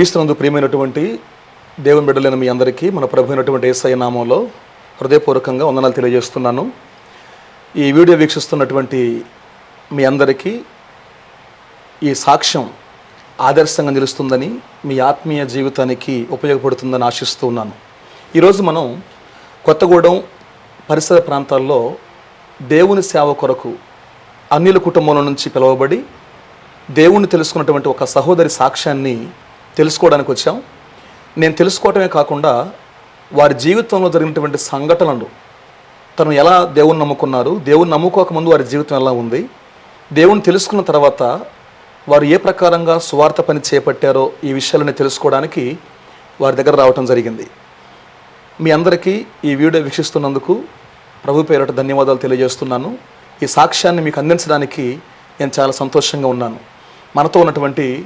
క్రీస్తునందు ప్రియమైనటువంటి దేవుని బిడ్డలైన మీ అందరికీ మన ప్రభు అయినటువంటి ఏసఐ నామంలో హృదయపూర్వకంగా వందనాలు తెలియజేస్తున్నాను. ఈ వీడియో వీక్షిస్తున్నటువంటి మీ అందరికీ ఈ సాక్ష్యం ఆదర్శంగా నిలుస్తుందని మీ ఆత్మీయ జీవితానికి ఉపయోగపడుతుందని ఆశిస్తూ ఉన్నాను. ఈరోజు మనం కొత్తగూడెం పరిసర ప్రాంతాల్లో దేవుని సేవ కొరకు అన్నిల కుటుంబంలో నుంచి పిలువబడి దేవుణ్ణి తెలుసుకున్నటువంటి ఒక సహోదరి సాక్ష్యాన్ని తెలుసుకోవడానికి వచ్చాం. నేను తెలుసుకోవటమే కాకుండా వారి జీవితంలో జరిగినటువంటి సంఘటనలు తను ఎలా దేవుణ్ణి నమ్ముకున్నారు దేవుణ్ణి నమ్ముకోకముందు వారి జీవితం ఎలా ఉంది దేవుణ్ణి తెలుసుకున్న తర్వాత వారు ఏ ప్రకారంగా సువార్త పని చేపట్టారో ఈ విషయాలని తెలుసుకోవడానికి వారి దగ్గర రావటం జరిగింది. మీ అందరికీ ఈ వీడియో వీక్షిస్తున్నందుకు ప్రభు పేరట ధన్యవాదాలు తెలియజేస్తున్నాను. ఈ సాక్ష్యాన్ని మీకు అందించడానికి నేను చాలా సంతోషంగా ఉన్నాను. మనతో ఉన్నటువంటి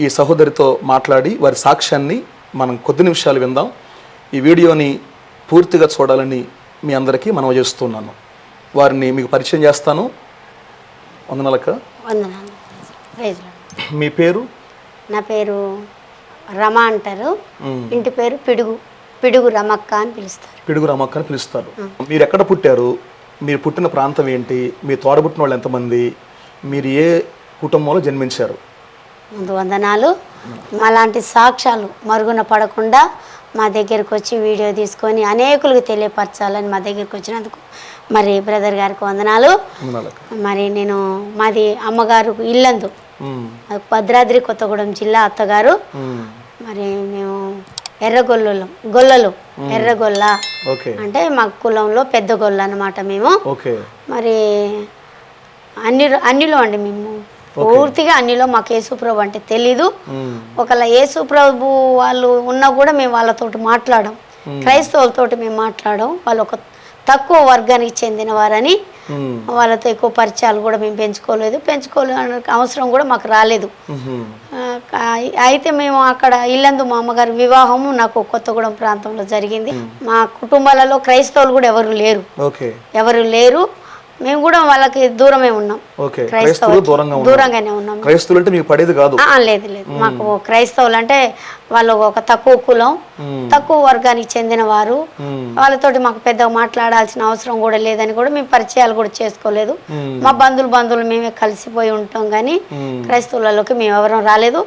ఈ సహోదరితో మాట్లాడి వారి సాక్ష్యాన్ని మనం కొద్ది నిమిషాలు విందాం. ఈ వీడియోని పూర్తిగా చూడాలని మీ అందరికీ మనవి చేస్తున్నాను. వారిని మీకు పరిచయం చేస్తాను. వందనాలక. మీ పేరు? నా పేరు రమ అంటారు. ఇంటి పేరు పిడుగు. పిడుగు రమక్క అని పిలుస్తారు. పిడుగు రామక్క అని పిలుస్తారు. మీరు ఎక్కడ పుట్టారు? మీరు పుట్టిన ప్రాంతం ఏంటి? మీ తోడబుట్టిన వాళ్ళు ఎంతమంది? మీరు ఏ కుటుంబంలో జన్మించారు? ముందు వందనాలు. మాలాంటి సాక్ష్యాలు మరుగున పడకుండా మా దగ్గరికి వచ్చి వీడియో తీసుకొని అనేకులకు తెలియపరచాలని మా దగ్గరికి వచ్చినందుకు మరి బ్రదర్ గారికి వందనాలు. మరి నేను మాది అమ్మగారు ఇల్లందు భద్రాద్రి కొత్తగూడెం జిల్లా అత్తగారు. మరి మేము ఎర్రగొల్లులం గొల్లలు ఎర్రగొల్ల అంటే మా కులంలో పెద్ద గొల్ల అన్నమాట మేము. మరి అన్ని అన్నిలో అండి మేము. పూర్తిగా అన్నిలో మాకు యేసుప్రభు అంటే తెలీదు. ఒకవేళ యేసుప్రభు వాళ్ళు ఉన్నా కూడా మేము వాళ్ళతోటి మాట్లాడడం క్రైస్తవులతోటి మేము మాట్లాడడం వాళ్ళు ఒక తక్కువ వర్గానికి చెందిన వారని. వాళ్ళతో ఎక్కువ పరిచయాలు కూడా మేము పెంచుకోలేదు. పెంచుకోలేదు అవసరం కూడా మాకు రాలేదు. అయితే మేము అక్కడ ఇల్లందు మా అమ్మగారి వివాహము నాకు కొత్తగూడెం ప్రాంతంలో జరిగింది. మా కుటుంబాలలో క్రైస్తవులు కూడా ఎవరు లేరు. ఎవరు లేరు. మేము కూడా వాళ్ళకి దూరమే ఉన్నాం. ఓకే. క్రైస్తవులు దూరంగానే ఉన్నాం క్రైస్తవులు అంటే మీకు పడేది కాదు. లేదు లేదు. మాకు క్రైస్తవులు అంటే వాళ్ళు ఒక తక్కువ కులం. తక్కువ వర్గానికి చెందిన వారు. వాళ్ళతోటి మాకు పెద్దగా మాట్లాడాల్సిన అవసరం కూడా లేదని కూడా మేము పరిచయాలు కూడా చేసుకోలేదు. మా బంధువులు బంధువులు మేమే కలిసిపోయి ఉంటాం కానీ. క్రైస్తవులలోకి మేము ఎవరం రాలేదు.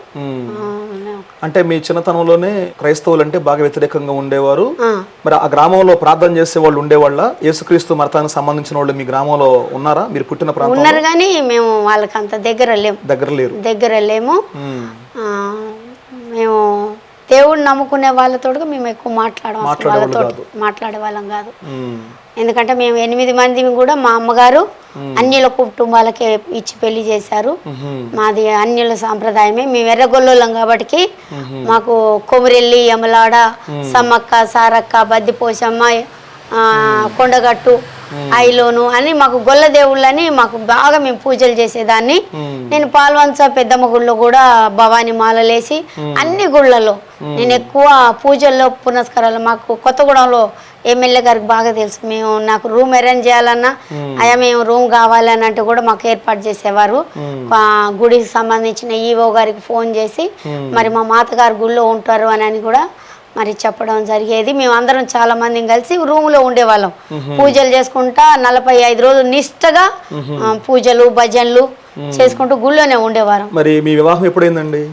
అంటే మీ చిన్నతనంలోనే క్రైస్తవులు అంటే బాగా వ్యతిరేకంగా ఉండేవారు. మరి ఆ గ్రామంలో ప్రార్థన చేసే వాళ్ళు ఉండేవాళ్ళ? యేసుక్రీస్తు మతానికి సంబంధించిన వాళ్ళు మీ గ్రామంలో ఉన్నారా? మీరు పుట్టిన ప్రాంతం ఉన్నారు కానీ మేము వాళ్ళకి అంత దగ్గర లేము దగ్గర లేరు. దగ్గర లేము. మ్మ్. దేవుడిని నమ్ముకునే వాళ్ళతో మేము ఎక్కువ మాట్లాడేవాళ్ళు వాళ్ళతో మాట్లాడే వాళ్ళం కాదు. ఎందుకంటే మేము ఎనిమిది మంది కూడా మా అమ్మగారు అన్యుల కుటుంబాలకే ఇచ్చి పెళ్ళి చేశారు. మాది అన్యుల సాంప్రదాయమే. మేము ఎర్రగొల్లోళ్ళం కాబట్టి మాకు కొమురెల్లి యమలాడ సమ్మక్క సారక్క బద్దిపోసమ్మ కొండగట్టు ఐలోను అని మాకు గొల్ల దేవుళ్ళని మాకు బాగా మేము పూజలు చేసేదాన్ని. నేను పాల్వంచ పెద్దమ్మ గుళ్ళో కూడా భవానీ మాలలేసి అన్ని గుళ్ళలో నేను ఎక్కువ పూజల్లో పునస్కారాలు మాకు కొత్తగూడెంలో ఎమ్మెల్యే గారికి బాగా తెలుసు. మేము నాకు రూమ్ అరేంజ్ చేయాలన్నా అయ్యా మేము రూమ్ కావాలని అంటే కూడా మాకు ఏర్పాటు చేసేవారు. గుడికి సంబంధించిన ఈవో గారికి ఫోన్ చేసి మరి మా మాతగారు గుళ్ళో ఉంటారు అని అని కూడా మరి చెప్పడం జరిగేది. మేము అందరం చాలా మందిని కలిసి రూమ్లో ఉండేవాళ్ళం. పూజలు చేసుకుంటా నలభై ఐదు రోజులు నిష్టగా పూజలు భజనలు చేసుకుంటూ గుళ్ళోనే ఉండేవారం. మరి మీ వివాహం ఎప్పుడైందండి?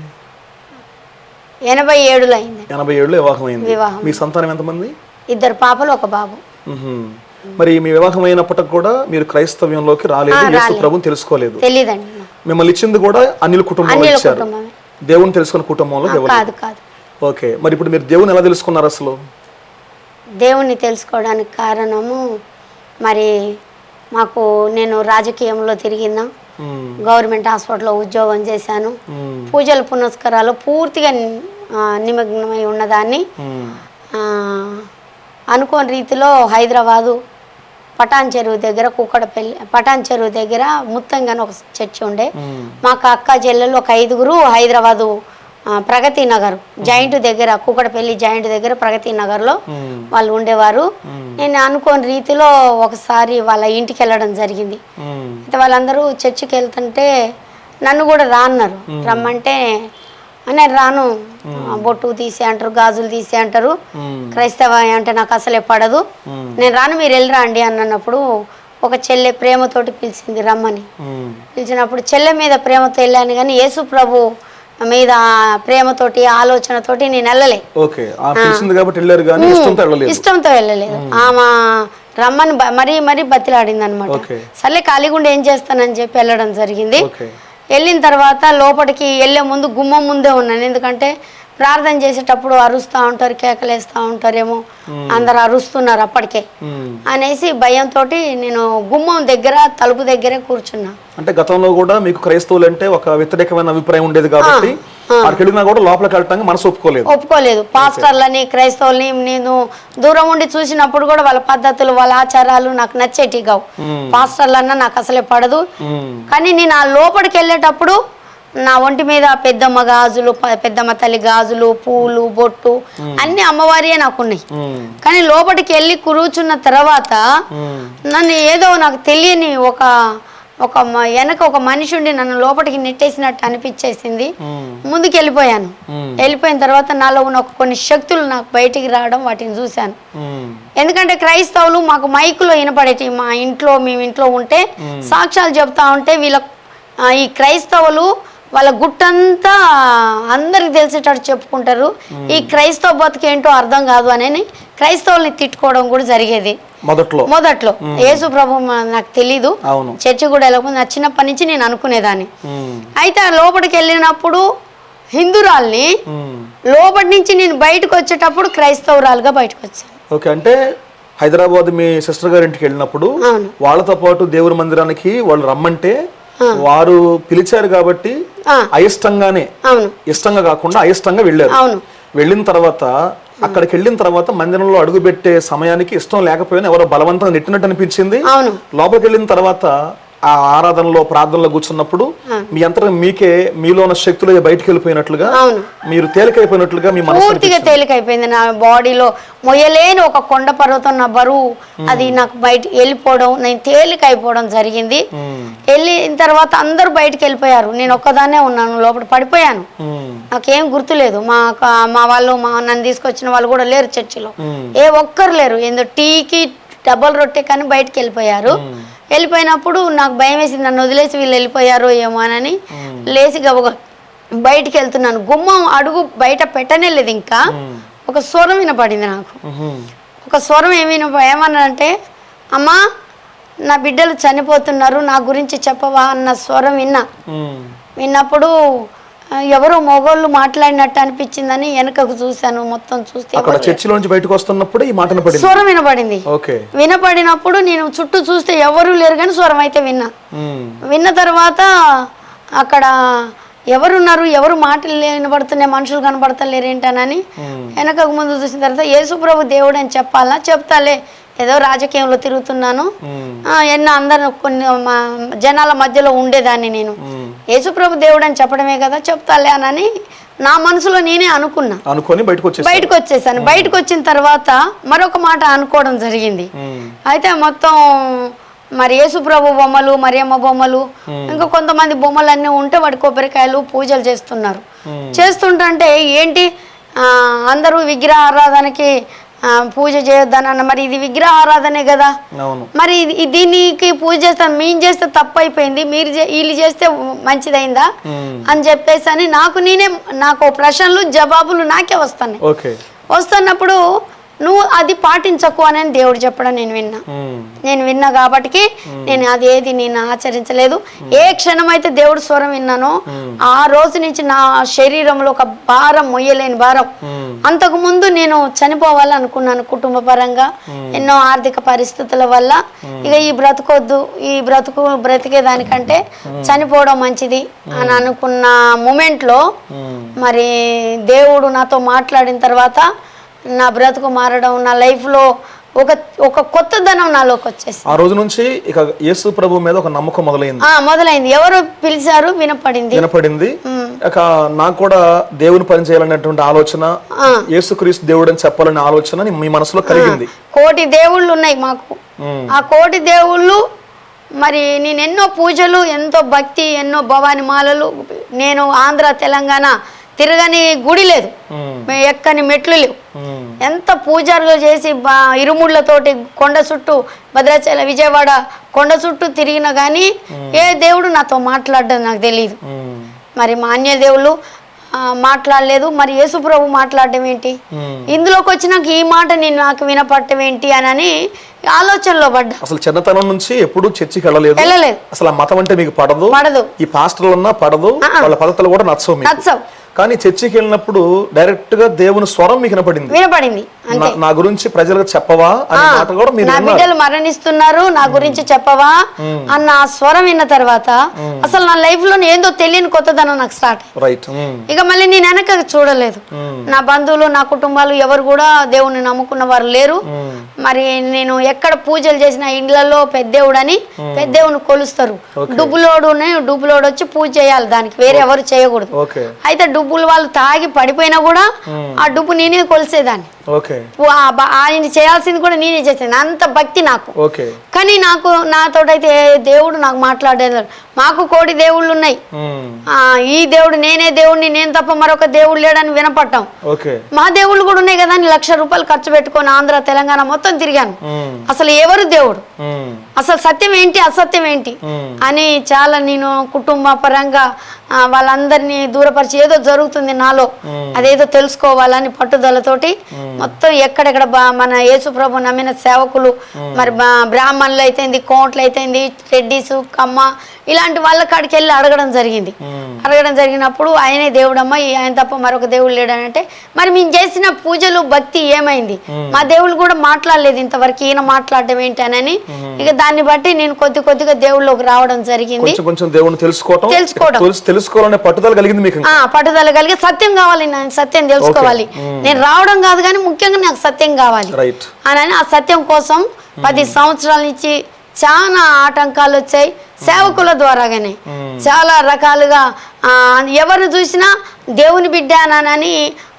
ఎనభై ఏడులో అయింది. ఎనభై ఏడులో వివాహం అయింది. వివాహం. మీ సంతానం ఎంతమంది? ఇద్దరు పాపలు ఒక బాబు. మరి మీ వివాహం అయినప్పటికి కూడా మీరు క్రైస్తవ్యంలోకి రాలేదు. యేసు ప్రభుని తెలుసుకోలేదు. తెలీదండి. మిమ్మల్ని ఇచ్చింది కూడా అనిల్ ఇచ్చారు. కుటుంబమే. దేవుని తెలుసుకున్న కుటుంబంలో కాదు కాదు. ఓకే మరి ఇప్పుడు మీరు దేవుని ఎలా తెలుసుకున్నారు అసలు దేవుణ్ణి తెలుసుకోవడానికి కారణము మరి మాకు నేను రాజకీయంలో తిరిగినా. గవర్నమెంట్ హాస్పిటల్లో ఉద్యోగం చేశాను. పూజల పునస్కారాలు పూర్తిగా నిమగ్నమై ఉన్నదాన్ని అనుకోని రీతిలో హైదరాబాదు పటాన్ చెరువు దగ్గర కుక్కడపల్లి పటాన్ చెరువు దగ్గర ముత్తంగా ఒక చర్చి ఉండే. మాకు అక్క చెల్లెలు ఒక ఐదుగురు హైదరాబాదు ప్రగతి నగర్ జాయింట్ దగ్గర కుక్కడపల్లి జాయింట్ దగ్గర ప్రగతి నగర్లో. వాళ్ళు ఉండేవారు. నేను అనుకోని రీతిలో ఒకసారి వాళ్ళ ఇంటికి వెళ్ళడం జరిగింది. అయితే వాళ్ళందరూ చర్చికి వెళ్తుంటే నన్ను కూడా రా అన్నారు రమ్మంటే నేను రాను. బొట్టు తీసి అంటారు గాజులు తీసి అంటారు. క్రైస్తవ అంటే నాకు అసలే పడదు. నేను రాను మీరు వెళ్ళరా అండి అన్నప్పుడు ఒక చెల్లె ప్రేమతోటి పిలిచింది రమ్మని. పిలిచినప్పుడు చెల్లె మీద ప్రేమతో వెళ్ళాను కానీ యేసు ప్రభు మీద ప్రేమతోటి ఆలోచనతోటి నేను వెళ్ళలే. ఓకే. ఆ పిలిచింది కాబట్టి వెళ్ళారు కానీ ఇష్టంతో వెళ్ళలేదు. ఇష్టంతో వెళ్ళలేదు. ఆమె రమ్మని మరీ మరీ బతిలాడింది అనమాట సర్లే ఖాళీగుండి ఏం చేస్తానని చెప్పి వెళ్ళడం జరిగింది. వెళ్ళిన తర్వాత లోపలికి వెళ్ళే ముందు గుమ్మం ముందే ఉన్నాను. ఎందుకంటే ప్రార్థన చేసేటప్పుడు అరుస్తూ ఉంటారు కేకలేస్తూ ఉంటారేమో. అందరు అరుస్తున్నారు అప్పటికే. అనేసి భయంతో నేను గుమ్మం దగ్గర తలుపు దగ్గరే కూర్చున్నా. అంటే గతంలో కూడా మీకు క్రైస్తవులు అంటే ఒక వ్యతిరేకమైన అభిప్రాయం ఉండేది కాబట్టి అక్కడికి వెళ్ళినా కూడా లోపలికి వెళ్ళటానికి మనసు ఒప్పుకోలేదు. ఒప్పుకోలేదు. పాస్టర్లని క్రైస్తవుల్ని నేను దూరం ఉండి చూసినప్పుడు కూడా వాళ్ళ పద్ధతులు వాళ్ళ ఆచారాలు నాకు నచ్చేటి కావు. పాస్టర్లన్నా నాకు అసలే పడదు. కానీ నేను ఆ లోపలికి వెళ్ళేటప్పుడు నా ఒంటి మీద పెద్దమ్మ గాజులు పెద్దమ్మ తల్లి గాజులు పూలు బొట్టు అన్ని అమ్మవారియే నాకు ఉన్నాయి ఉమ్, కానీ లోపలికి వెళ్ళి కూర్చున్న తర్వాత నన్ను ఏదో నాకు తెలియని ఒక ఒక వెనక ఒక మనిషి ఉండి నన్ను లోపలికి నెట్టేసినట్టు అనిపించేసింది. ముందుకు వెళ్ళిపోయాను వెళ్ళిపోయిన తర్వాత నాలో ఉన్న ఒక కొన్ని శక్తులు నాకు బయటికి రావడం వాటిని చూశాను. ఎందుకంటే క్రైస్తవులు మాకు మైకులో వినపడేటి మా ఇంట్లో మేము ఇంట్లో ఉంటే సాక్ష్యాలు చెప్తా ఉంటే వీళ్ళ ఈ క్రైస్తవులు వాళ్ళ గుట్టంతా అందరికి తెలిసేటట్టు చెప్పుకుంటారు. ఈ క్రైస్తవ బతుకేంటో అర్థం కాదు అని క్రైస్తవుల్ని తిట్టుకోవడం కూడా జరిగేది. మొదట్లో. మొదట్లో. యేసు ప్రభు నాకు తెలీదు. చర్చి కూడా వెళ్ళకుండా నా చిన్నప్పటి నుంచి నేను అనుకునేదాన్ని. అయితే ఆ లోపలికి వెళ్ళినప్పుడు హిందురాల్ని. లోపటి నుంచి నేను బయటకు వచ్చేటప్పుడు క్రైస్తవురాలుగా బయటకు వచ్చాను. ఓకే అంటే హైదరాబాద్ మీ సిస్టర్ గారి ఇంటికి వెళ్ళినప్పుడు వాళ్ళతో పాటు దేవుని మందిరానికి వాళ్ళు రమ్మంటే వారు పిలిచారు కాబట్టి అయిష్టంగానే ఇష్టంగా కాకుండా అయిష్టంగా వెళ్ళారు. వెళ్ళిన తర్వాత అక్కడికి వెళ్ళిన తర్వాత మందిరంలో అడుగు పెట్టే సమయానికి ఇష్టం లేకపోయినా ఎవరో బలవంతంగా నెట్టినట్టు అనిపించింది. లోపలికి వెళ్ళిన తర్వాత ఆ ఆరాధనలో ప్రార్థనలో కూర్చున్నప్పుడు మీ అంతరం మీకే మీలో ఉన్న శక్తులు బయటికి వెళ్ళిపోయినట్లుగా అవును. మీరు తేలికైపోయినట్లుగా మీ పూర్తిగా తేలికైపోయింది. నా బాడీలో మొయ్యలేని ఒక కొండ పర్వతం నా బరువు అది నాకు బయట వెళ్ళిపోవడం నేను తేలికైపోవడం జరిగింది. వెళ్ళిన తర్వాత అందరూ బయటికి వెళ్ళిపోయారు నేను ఒక్కదాన్నే ఉన్నాను లోపల పడిపోయాను. నాకేం గుర్తులేదు. మా మా వాళ్ళు మా నన్ను తీసుకొచ్చిన వాళ్ళు కూడా లేరు చర్చిలో. ఏ ఒక్కరు లేరు. ఏందో టీకి డబల్ రొట్టె కానీ బయటికి వెళ్ళిపోయారు వెళ్ళిపోయినప్పుడు నాకు భయం వేసింది నన్ను వదిలేసి వీళ్ళు వెళ్ళిపోయారో ఏమో అని లేచి గబగ బయటికి వెళ్తున్నాను. గుమ్మం అడుగు బయట పెట్టనే లేదు ఇంకా. ఒక స్వరం వినపడింది నాకు. ఒక స్వరం ఏమి ఏమన్నానంటే అమ్మా నా బిడ్డలు చనిపోతున్నారు నా గురించి చెప్పవా అన్న స్వరం విన్నా. విన్నప్పుడు ఎవరో మొగోళ్ళు మాట్లాడినట్టు అనిపించిందని వెనకకు చూశాను. మొత్తం చూస్తే అక్కడ చర్చిలోంచి బయటకు వస్తున్నప్పుడు ఈ స్వరం వినపడింది. ఓకే. వినపడినప్పుడు నేను చుట్టూ చూస్తే ఎవరు లేరు కానీ స్వరం అయితే విన్నా. విన్న తర్వాత అక్కడ ఎవరున్నారు ఎవరు మాటలు వినపడుతున్నాయి మనుషులు కనపడతలేరేంటనని ఉమ్, వెనకకు ముందు చూసిన తర్వాత యేసుప్రభు దేవుడు అని చెప్పాలా? చెప్తాలే. ఏదో రాజకీయంలో తిరుగుతున్నాను. ఎన్నో అందరు కొన్ని జనాల మధ్యలో ఉండేదాన్ని నేను. యేసుప్రభు దేవుడు అని చెప్పడమే కదా చెప్తాలే అని నా మనసులో నేనే అనుకున్నా. అనుకొని బయటకు బయటకు వచ్చేసాను బయటకు వచ్చిన తర్వాత మరొక మాట అనుకోవడం జరిగింది. అయితే మొత్తం మరి యేసుప్రభు బొమ్మలు మరియమ్మ బొమ్మలు ఇంకా కొంతమంది బొమ్మలు అన్నీ ఉంటే వాడి కొబ్బరికాయలు పూజలు చేస్తున్నారు. చేస్తుంటే ఏంటి? అందరూ విగ్రహ ఆరాధనకి పూజ చేయొద్దనన్న మరి ఇది విగ్రహ ఆరాధనే కదా? మరి దీనికి పూజ చేస్తాం మేము చేస్తే తప్పు అయిపోయింది మీరు వీళ్ళు చేస్తే మంచిదైందా? అని చెప్పేసి అని నాకు నేనే నాకు ప్రశ్నలు జవాబులు నాకే వస్తున్నాయి. ఓకే. వస్తున్నప్పుడు నువ్వు అది పాటించకు అని దేవుడు చెప్పడం నేను విన్నా. నేను విన్నా కాబట్టి నేను అదేది నేను ఆచరించలేదు. ఏ క్షణం అయితే దేవుడు స్వరం విన్నానో ఆ రోజు నుంచి నా శరీరంలో ఒక భారం మొయ్యలేని భారం. అంతకు ముందు నేను చనిపోవాలనుకున్నాను కుటుంబ పరంగా ఎన్నో ఆర్థిక పరిస్థితుల వల్ల. ఇక ఈ బ్రతుకొద్దు ఈ బ్రతుకు బ్రతికే దానికంటే చనిపోవడం మంచిది అని అనుకున్న మూమెంట్లో మరి దేవుడు నాతో మాట్లాడిన తర్వాత నా బ్రతుకు మారడం నా లైఫ్లో ఒక ఒక కొత్తదనం నాలోకి వచ్చేసి ఆ రోజు నుంచి ఇక యేసు ప్రభు మీద ఒక నమ్మకం మొదలైంది. ఆ మొదలైంది. ఎవరు పిలిచారు? వినపడింది. వినపడింది. ఇక నాకు కూడా దేవుని పని చేయాలనేటువంటి ఆలోచన. యేసుక్రీస్తు దేవుడు అని చెప్పాలనే ఆలోచన మీ మనసులో కలిగింది. కోటి దేవుళ్ళు ఉన్నాయి మాకు. ఆ కోటి దేవుళ్ళు మరి నేను ఎన్నో పూజలు ఎంతో భక్తి ఎన్నో భవాని మాలలు నేను ఆంధ్ర తెలంగాణ తిరగని గుడి లేదు. ఎక్కని మెట్లు లేవు. ఎంత పూజారులు చేసి బా ఇరుముళ్ళతోటి కొండ చుట్టూ భద్రాచల విజయవాడ కొండ చుట్టూ తిరిగినా కానీ ఏ దేవుడు నాతో మాట్లాడడం నాకు తెలియదు మరి మా అన్య దేవుళ్ళు మాట్లాడలేదు. మరి యేసుప్రభు మాట్లాడడం ఏంటి. ఇందులోకి వచ్చినాక ఈ మాట నేను నాకు వినపడటం ఏంటి అని అని ఆలోచనలో పడ్డా. అసలు చిన్నతనం నుంచి ఎప్పుడు చర్చికి వెళ్ళలేదు. వెళ్ళలేదు. అసలు ఆ మతం అంటే మీకు పడదు. పడదు. ఈ పాస్టర్లు ఉన్నా పడదు. వాళ్ళ పద్ధతులు కూడా నచ్చవు నచ్చవు. కానీ చర్చికి వెళ్ళినప్పుడు డైరెక్ట్గా దేవుని స్వరం మీకు వినపడింది. వినపడింది నా- గురించి ప్రజలకు చెప్పవా అనే మాట కూడా మీరు నా బిడ్డలు మరణిస్తున్నారు నా గురించి చెప్పవా అన్న ఆ స్వరం విన్న తర్వాత అసలు నా లైఫ్లో ఏందో తెలియని కొత్తదనం నాకు స్టార్ట్ రైట్ ఇక మళ్ళీ నేను వెనక చూడలేదు. నా బంధువులు నా కుటుంబాలు ఎవరు కూడా దేవుణ్ణి నమ్ముకున్న వారు లేరు. మరి నేను ఎక్కడ పూజలు చేసిన ఇండ్లలో పెద్దేవుడని పెద్దేవుని కొలుస్తారు. డుబ్బులోడునే డుబ్బులోడు వచ్చి పూజ చేయాలి దానికి వేరే ఎవరు చేయకూడదు. అయితే డుబ్బులు వాళ్ళు తాగి పడిపోయినా కూడా ఆ డుబ్బు నేనే కొలిసేదాన్ని. ఆయన చేయాల్సింది కూడా నేనే చేసాను అంత భక్తి నాకు. కానీ నాకు నాతోటైతే దేవుడు నాకు మాట్లాడేది మాకు కోడి దేవుళ్ళు ఉన్నాయి. ఈ దేవుడు నేనే దేవుడిని నేను తప్ప మరొక దేవుడు లేడని వినపట్టాం ఓకే. మా దేవుళ్ళు కూడా ఉన్నాయి కదా అని లక్ష రూపాయలు ఖర్చు పెట్టుకొని ఆంధ్ర తెలంగాణ మొత్తం తిరిగాను. అసలు ఎవరు దేవుడు? అసలు సత్యం ఏంటి అసత్యం ఏంటి? అని చాలా నేను కుటుంబ పరంగా వాళ్ళందరినీ దూరపరిచి ఏదో జరుగుతుంది నాలో అదేదో తెలుసుకోవాలని పట్టుదలతోటి మొత్తం ఎక్కడెక్కడ మన యేసు ప్రభు నమ్మిన సేవకులు మరి బ్రాహ్మణులు అయితేంది కోంట్లు అయితేంది రెడ్డిస్ కమ్మ ఇలాంటి వాళ్ళ కాడికి వెళ్ళి అడగడం జరిగింది. అడగడం జరిగినప్పుడు ఆయనే దేవుడమ్మ ఆయన తప్ప మరొక దేవుడు లేడనంటే మరి మేము చేసిన పూజలు భక్తి ఏమైంది? మా దేవుళ్ళు కూడా మాట్లాడలేదు ఇంతవరకు ఈయన మాట్లాడడం ఏంటనని. ఇక దాన్ని బట్టి నేను కొద్ది కొద్దిగా దేవుళ్ళలోకి రావడం జరిగింది. కొంచెం తెలుసుకోవటం తెలుసుకోవడం. తెలుసు- తెలుసుకోవాలనే పట్టుదల కలిగింది మీకు ఆ పట్టుదల కలిగి సత్యం కావాలి నాకు సత్యం తెలుసుకోవాలి. నేను రావడం కాదు కానీ ముఖ్యంగా నాకు సత్యం కావాలి. అని ఆ సత్యం కోసం పది సంవత్సరాల నుంచి చాలా ఆటంకాలు వచ్చాయి సేవకుల ద్వారాగానే. చాలా రకాలుగా ఆ, ఎవరు చూసినా దేవుని బిడ్డ అని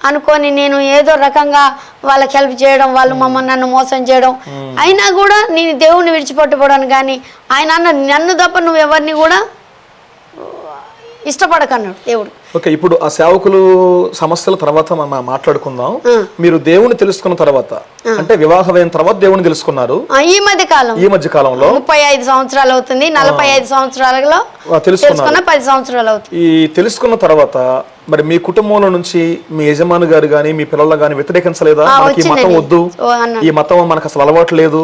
అనుకొని నేను ఏదో రకంగా వాళ్ళకి హెల్ప్ చేయడం వాళ్ళు మమ్మల్ని నన్ను మోసం చేయడం. అయినా కూడా నేను దేవుని విడిచిపెట్టుకోవడానికి కానీ ఆయన అన్న నన్ను తప్ప నువ్వు ఎవరిని కూడా ఇష్టపడకన్నాడు దేవుడు. ఓకే ఇప్పుడు ఆ సేవకులు సమస్యల తర్వాత మనం మాట్లాడుకుందాం. మీరు దేవుని తెలుసుకున్న తర్వాత అంటే వివాహమైన తర్వాత దేవుని తెలుసుకున్నారు. ఈ మధ్య కాలం. ఈ మధ్య కాలంలో ముప్పై ఐదు సంవత్సరాలు అవుతుంది నలభై ఐదు సంవత్సరాలలో తెలుసుకున్న పది సంవత్సరాలు అవుతుంది. ఈ తెలుసుకున్న తర్వాత మరి మీ కుటుంబంలో నుంచి మీ యజమాని గారు గాని మీ పిల్లలు గాని వ్యతిరేకించలేదా? మనకి ఈ మతం. వద్దు. ఈ మతం మనకు అసలు అలవాటు లేదు.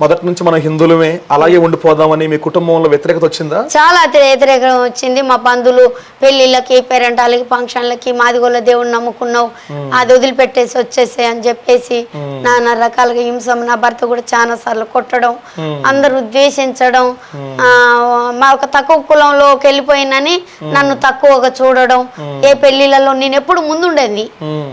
మొదటి నుంచి మనం హిందువులమే. అలాగే ఉండిపోదామని మీ కుటుంబంలో వ్యతిరేకత వచ్చిందా? చాలా వ్యతిరే- వ్యతిరేకం వచ్చింది. మా బంధువులు పెళ్ళిళ్ళకి పేరెంటాలకి ఫంక్షన్లకి మాదిగోళ్ళ దేవుని నమ్ముకున్నావు. అది వదిలిపెట్టేసి వచ్చేసాయి అని చెప్పేసి నానా రకాలుగా హింసం నా భర్త కూడా చాలా సార్లు కొట్టడం అందరూ ద్వేషించడం ఆ, మా ఒక తక్కువ కులంలోకి వెళ్ళిపోయినని నన్ను తక్కువగా చూడడం ఏ పెళ్ళిళ్ళలో నేను ఎప్పుడు ముందుండేది. ఉమ్,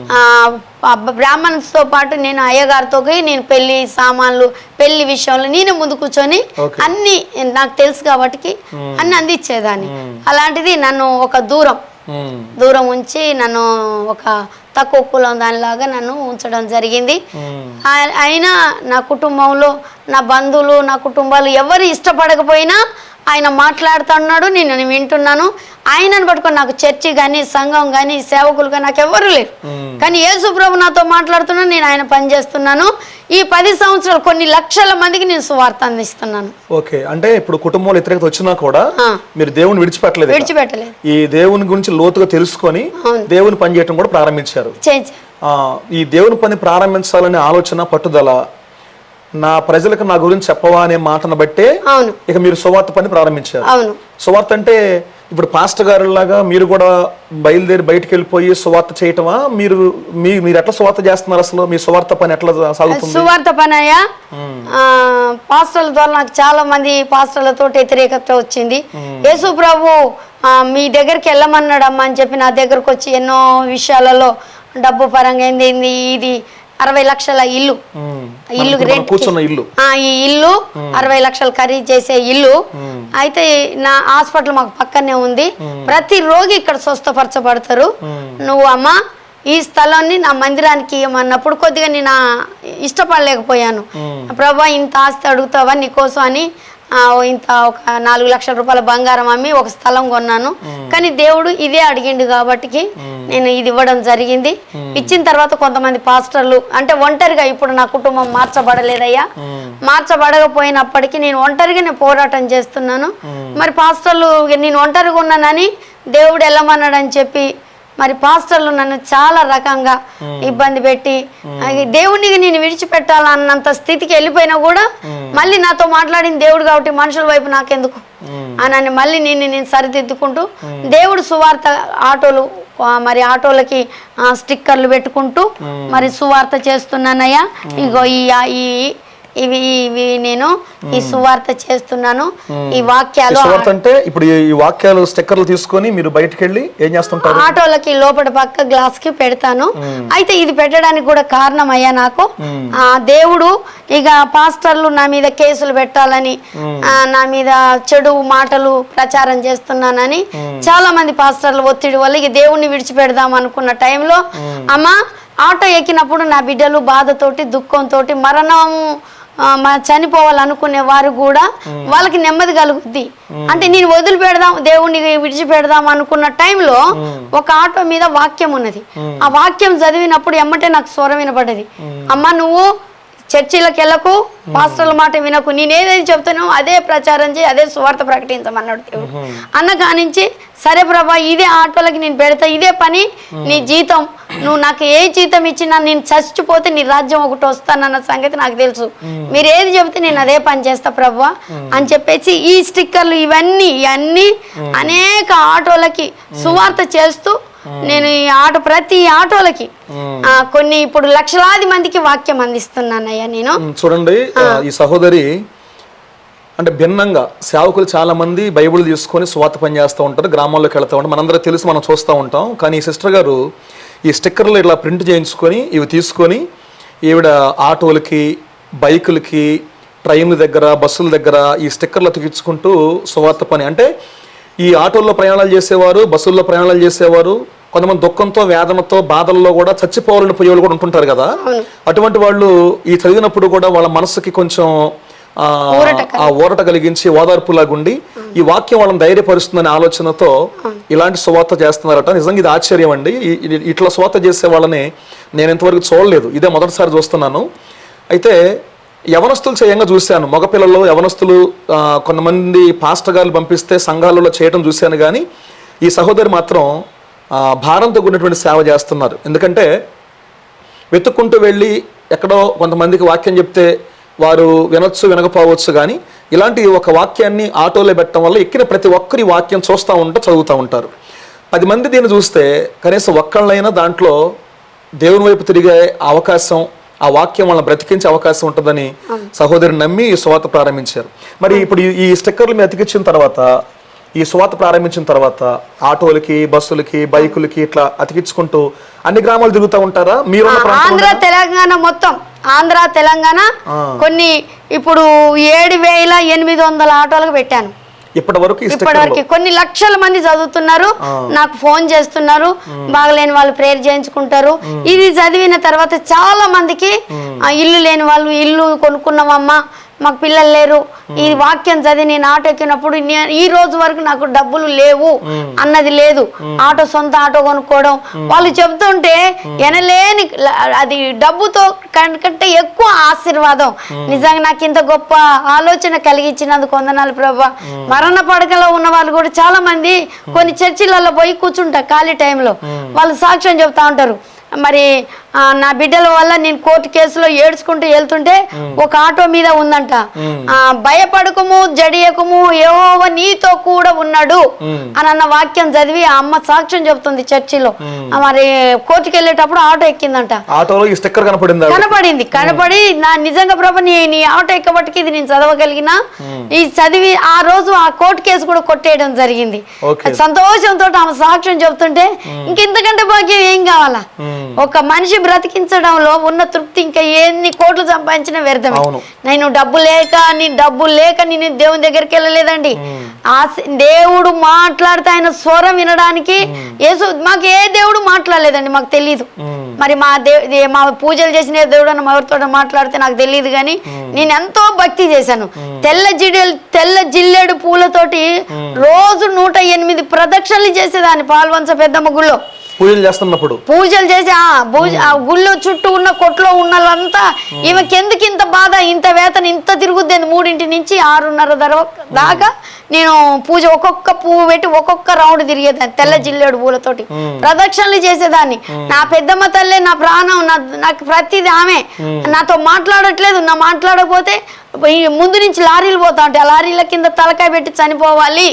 ఆ బ్రాహ్మణ్స్తో పాటు నేను అయ్యగారితో నేను పెళ్ళి సామాన్లు పెళ్ళి విషయంలో నేనే ముందు కూర్చొని. అన్ని నాకు తెలుసు కాబట్టి అన్ని అందించేదాన్ని. అలాంటిది నన్ను ఒక దూరం దూరం ఉంచి నన్ను ఒక తక్కువ కులం దానిలాగా నన్ను ఉంచడం జరిగింది. అయినా నా కుటుంబంలో నా బంధువులు నా కుటుంబాలు ఎవరు ఇష్టపడకపోయినా ఆయన మాట్లాడుతున్నాడు నేను వింటున్నాను ఆయనను పట్టుకొని నాకు చర్చి కానీ సంఘం కానీ సేవకులు కానీ నాకు ఎవరు లేరు. కానీ యేసు ప్రభు నాతో మాట్లాడుతున్నాను నేను ఆయన పని చేస్తున్నాను ఈ పది సంవత్సరాలు కొన్ని లక్షల మందికి నేను సువార్త అందిస్తున్నాను ఓకే అంటే ఇప్పుడు కుటుంబంలో వ్యతిరేకత వచ్చినా కూడా. మీరు దేవుని విడిచిపెట్టలేదు. విడిచిపెట్టలేదు ఈ దేవుని గురించి లోతుగా తెలుసుకొని. దేవుని పని చేయటం కూడా ప్రారంభించారు ఈ దేవుని పని ప్రారంభించాలనే ఆలోచన పట్టుదల నా ప్రజలకు నా గురించి చెప్పవా అనే మాటను బట్టే అవును. ఇక మీరు సువార్త పని ప్రారంభించారు. అవును. సువార్త అంటే ఇప్పుడు పాస్టర్ గారిలాగా మీరు కూడా బయలుదేరి బయటికి వెళ్ళిపోయి సువార్త చేయటమా? మీరు మీ మీరు ఎట్లా సువార్త చేస్తున్నారు అసలు? మీ సువార్త పని ఎట్లా సాగుతుంది? సువార్త పని అయ్యా. పాస్టర్ల ద్వారా నాకు చాలా మంది పాస్టర్లతో వ్యతిరేకత వచ్చింది. యేసు ప్రభు మీ దగ్గరికి వెళ్ళమన్నాడమ్మా అని చెప్పి నా దగ్గరకు వచ్చి ఎన్నో విషయాలలో డబ్బు పరంగా ఏంది ఇది అరవై లక్షల ఇల్లు. ఇల్లు కూర్చున్న ఇల్లు. ఆ, ఈ ఇల్లు అరవై లక్షలు ఖరీదు చేసే ఇల్లు. అయితే నా హాస్పిటల్ మాకు పక్కనే ఉంది. ప్రతి రోగి ఇక్కడ స్వస్థపరచబడతారు. నువ్వు అమ్మ ఈ స్థలాన్ని నా మందిరానికి ఇవ్వమన్నప్పుడు కొద్దిగా నేను ఇష్టపడలేకపోయాను. ప్రభా ఇంత ఆస్తి అడుగుతావా నీకోసం అని ఇంత ఒక నాలుగు లక్షల రూపాయల బంగారం అమ్మి ఒక స్థలం కొన్నాను. కానీ దేవుడు ఇదే అడిగిండు కాబట్టికి నేను ఇది ఇవ్వడం జరిగింది. ఇచ్చిన తర్వాత కొంతమంది పాస్టర్లు అంటే ఒంటరిగా ఇప్పుడు నా కుటుంబం మార్చబడలేదయ్యా. మార్చబడకపోయినప్పటికీ నేను ఒంటరిగానే పోరాటం చేస్తున్నాను. మరి పాస్టర్లు నేను ఒంటరిగా ఉన్నానని దేవుడు వెళ్ళమన్నాడని చెప్పి మరి పాస్టర్లు నన్ను చాలా రకంగా ఇబ్బంది పెట్టి దేవునికి నేను విడిచిపెట్టాలన్నంత స్థితికి వెళ్ళిపోయినా కూడా మళ్ళీ నాతో మాట్లాడిన దేవుడు కాబట్టి మనుషుల వైపు నాకెందుకు? అని మళ్ళీ నేను నేను సరిదిద్దుకుంటూ దేవుడు సువార్త ఆటోలు మరి ఆటోలకి స్టిక్కర్లు పెట్టుకుంటూ మరి సువార్త చేస్తున్నానయ్యా. ఇగో ఈ ఇవి ఇవి నేను ఈ సువార్త చేస్తున్నాను. ఈ వాక్యాలు సువార్త అంటే ఇప్పుడు ఈ- వాక్యాలు స్టిక్కర్లు తీసుకొని మీరు బయటకు వెళ్ళి ఏం చేస్తుంటారు? ఆటోలకి లోపల పక్క గ్లాస్కి పెడతాను అయితే ఇది పెట్టడానికి కూడా కారణం అయ్యా నాకు ఆ దేవుడు ఇక పాస్టర్లు నా మీద కేసులు పెట్టాలని నా మీద చెడు మాటలు ప్రచారం చేస్తున్నానని చాలా మంది పాస్టర్లు ఒత్తిడి వల్ల ఇక దేవుణ్ణి విడిచిపెడదాం అనుకున్న టైంలో అమ్మా ఆటో ఎక్కినప్పుడు నా బిడ్డలు బాధతోటి దుఃఖంతోటి మరణము ఆ, మ- చనిపోవాలనుకునే వారు కూడా వాళ్ళకి నెమ్మది కలుగుద్ది. అంటే నేను వదిలిపెడదాం దేవుణ్ణి విడిచిపెడదాం అనుకున్న టైంలో ఒక ఆటో మీద వాక్యం ఉన్నది. ఆ వాక్యం చదివినప్పుడు ఎమ్మటే నాకు స్వరం వినపడ్డది. అమ్మ నువ్వు చర్చిలకు వెళ్ళకు పాస్టర్ల మాట వినకు. నేను ఏదైతే చెప్తానో అదే ప్రచారం చేయి అదే సువార్త ప్రకటించమన్నాడు దేవుడు. అన్న కానించి సరే ప్రభా ఇదే ఆటోలకి నేను పెడతా ఇదే పని నీ జీతం. నువ్వు నాకు ఏ జీతం ఇచ్చినా నేను చచ్చిపోతే నీ రాజ్యం ఒకటి వస్తానన్న సంగతి నాకు తెలుసు. మీరు ఏది చెబితే నేను అదే పని చేస్తా ప్రభా అని చెప్పేసి ఈ స్టిక్కర్లు ఇవన్నీ ఇవన్నీ అనేక ఆటోలకి సువార్త చేస్తూ నేను ఈ ఆటో ప్రతి ఆటోలకి కొన్ని ఇప్పుడు లక్షలాది మందికి వాక్యం అందిస్తున్నానయ్యా నేను. చూడండి ఈ సహోదరి అంటే భిన్నంగా సేవకులు చాలా మంది బైబిల్ తీసుకొని స్వార్థ పని చేస్తూ ఉంటారు గ్రామాల్లోకి వెళ్తూ ఉంటారు. మనందరూ తెలుసు మనం చూస్తూ ఉంటాం. కానీ ఈ సిస్టర్ గారు ఈ స్టిక్కర్లు ఇట్లా ప్రింట్ చేయించుకొని ఇవి తీసుకొని ఈవిడ ఆటోలకి బైకులకి ట్రైన్ల దగ్గర బస్సుల దగ్గర ఈ స్టిక్కర్లు అతికించుకుంటూ సువార్త పని. అంటే ఈ ఆటోల్లో ప్రయాణాలు చేసేవారు బస్సుల్లో ప్రయాణాలు చేసేవారు కొంతమంది దుఃఖంతో వేదనతో బాధల్లో కూడా చచ్చిపోవాలని పోయేవాళ్ళు కూడా ఉంటుంటారు కదా. అటువంటి వాళ్ళు ఈ చదివినప్పుడు కూడా వాళ్ళ మనసుకి కొంచెం ఆ, ఊరట కలిగించి ఓదార్పులాగుండి ఈ వాక్యం వాళ్ళని ధైర్యపరుస్తుందనే ఆలోచనతో ఇలాంటి సువార్త చేస్తున్నారట. నిజంగా ఇది ఆశ్చర్యం అండి. ఇట్లా సువార్త చేసే వాళ్ళని నేను ఇంతవరకు చూడలేదు. ఇదే మొదటిసారి చూస్తున్నాను. అయితే యవనస్తులు చేయంగా చూశాను. మగపిల్లలు యవనస్తులు కొంతమంది పాస్టర్ గారు పంపిస్తే సంఘాలలో చేయటం చూశాను కానీ ఈ సహోదరి మాత్రం భారంతో కూడినటువంటి సేవ చేస్తున్నారు. ఎందుకంటే వెతుక్కుంటూ వెళ్ళి ఎక్కడో కొంతమందికి వాక్యం చెప్తే వారు వినొచ్చు వినకపోవచ్చు కానీ ఇలాంటి ఒక వాక్యాన్ని ఆటోలో పెట్టడం వల్ల ఎక్కిన ప్రతి ఒక్కరి వాక్యం చూస్తూ ఉంటే చదువుతూ ఉంటారు. పది మంది దీన్ని చూస్తే కనీసం ఒక్కళ్ళైనా దాంట్లో దేవుని వైపు తిరిగే అవకాశం ఆ వాక్యం వాళ్ళని బ్రతికించే అవకాశం ఉంటుందని సహోదరి నమ్మి ఈ సువాత ప్రారంభించారు. మరి ఇప్పుడు ఈ- స్టిక్కర్లు మీరు అతికించిన తర్వాత ఈ సువాత ప్రారంభించిన తర్వాత ఆటోలకి బస్సులకి బైకులకి ఇట్లా అతికించుకుంటూ అన్ని గ్రామాలు తిరుగుతూ ఉంటారా? ప్రాంతం ఆంధ్ర తెలంగాణ మొత్తం. ఆంధ్ర తెలంగాణ కొన్ని ఇప్పుడు ఏడు వేల ఎనిమిది వందల ఆటోలకు పెట్టాను. ఇప్పటి వరకు ఈ ఇప్పటి స్టిక్కర్లు వరకు కొన్ని లక్షల మంది చదువుతున్నారు నాకు ఫోన్ చేస్తున్నారు బాగలేని వాళ్ళు ప్రేయర్ చేయించుకుంటారు. ఇది చదివిన తర్వాత చాలా మందికి ఇల్లు లేని వాళ్ళు ఇల్లు కొనుక్కున్నామమ్మా మాకు పిల్లలు లేరు. ఈ వాక్యం చదివి నేను ఆటో ఎక్కినప్పుడు ఈ రోజు వరకు నాకు డబ్బులు లేవు అన్నది లేదు. ఆటో సొంత ఆటో కొనుక్కోవడం. వాళ్ళు చెబుతుంటే ఎనలేని అది డబ్బుతో కంటే ఎక్కువ ఆశీర్వాదం. నిజంగా నాకు ఇంత గొప్ప ఆలోచన కలిగించినందుకు వందనాలు ప్రభా. మరణ పడకలో ఉన్న వాళ్ళు కూడా చాలా మంది కొన్ని చర్చిలలో పోయి కూర్చుంటారు ఖాళీ టైంలో. వాళ్ళు సాక్ష్యం చెబుతా ఉంటారు. మరి నా బిడ్డల వల్ల నేను కోర్టు కేసులో ఏడ్చుకుంటూ వెళ్తుంటే ఒక ఆటో మీద ఉందంట. భయపడకము జడియకము యెహోవా నీతో కూడా ఉన్నాడు అని అన్న వాక్యం చదివి ఆ అమ్మ సాక్ష్యం చెబుతుంది చర్చిలో. మరి కోర్టుకి వెళ్ళేటప్పుడు ఆటో ఎక్కిందంట. ఆటోలో ఈ స్టిక్కర్ కనపడింది. కనపడింది కనపడి నా నిజంగా ప్రభు నీ నీ ఆటో ఎక్కబట్టికి ఇది నేను చదవగలిగిన? ఈ చదివి ఆ రోజు ఆ కోర్టు కేసు కూడా కొట్టేయడం జరిగింది. సంతోషంతో ఆమె సాక్ష్యం చెబుతుంటే ఇంకెంతకంటే భాగ్యం ఏం కావాలా? ఒక మనిషి బ్రతికించడంలో ఉన్న తృప్తి ఇంకా ఎన్ని కోట్లు సంపాదించిన వ్యర్థమే. నేను డబ్బు లేక నీ డబ్బు లేక నేను దేవుని దగ్గరికి వెళ్ళలేదండి. ఆశ- దేవుడు మాట్లాడితే ఆయన స్వరం వినడానికి యేసు మాకు ఏ దేవుడు మాట్లాడలేదండి మాకు తెలియదు మరి మా దేవు మా పూజలు చేసిన దేవుడు అని ఎవరితో మాట్లాడితే నాకు తెలియదు కానీ నేను ఎంతో భక్తి చేశాను. తెల్ల జిడెల్ తెల్ల జిల్లెడు పూలతోటి రోజు నూట ఎనిమిది ప్రదక్షిణలు చేసేదాన్ని పాల్వంచ పెద్దమ్మ గుళ్ళో. పూజలు చేస్తున్నప్పుడు. పూజలు చేసి ఆ గుళ్ళో చుట్టూ ఉన్న కొట్లో ఉన్న వాళ్ళంతా ఈమెకి ఎందుకు ఇంత బాధ ఇంత వేతన ఇంత తిరుగుద్ది మూడింటి నుంచి ఆరున్నర ధర దాకా నేను పూజ ఒక్కొక్క పువ్వు పెట్టి ఒక్కొక్క రౌండ్ తిరిగేదాన్ని తెల్ల జిల్లేడు పూలతోటి. ప్రదక్షిణలు చేసేదాన్ని. నా పెద్దమ్మ తల్లే నా ప్రాణం నా నాకు ప్రతిది ఆమె. నాతో మాట్లాడట్లేదు నా మాట్లాడకపోతే ముందు నుంచి లారీలు పోతా ఉంటాయి ఆ లారీల కింద తలకాయ పెట్టి చనిపోవాలి.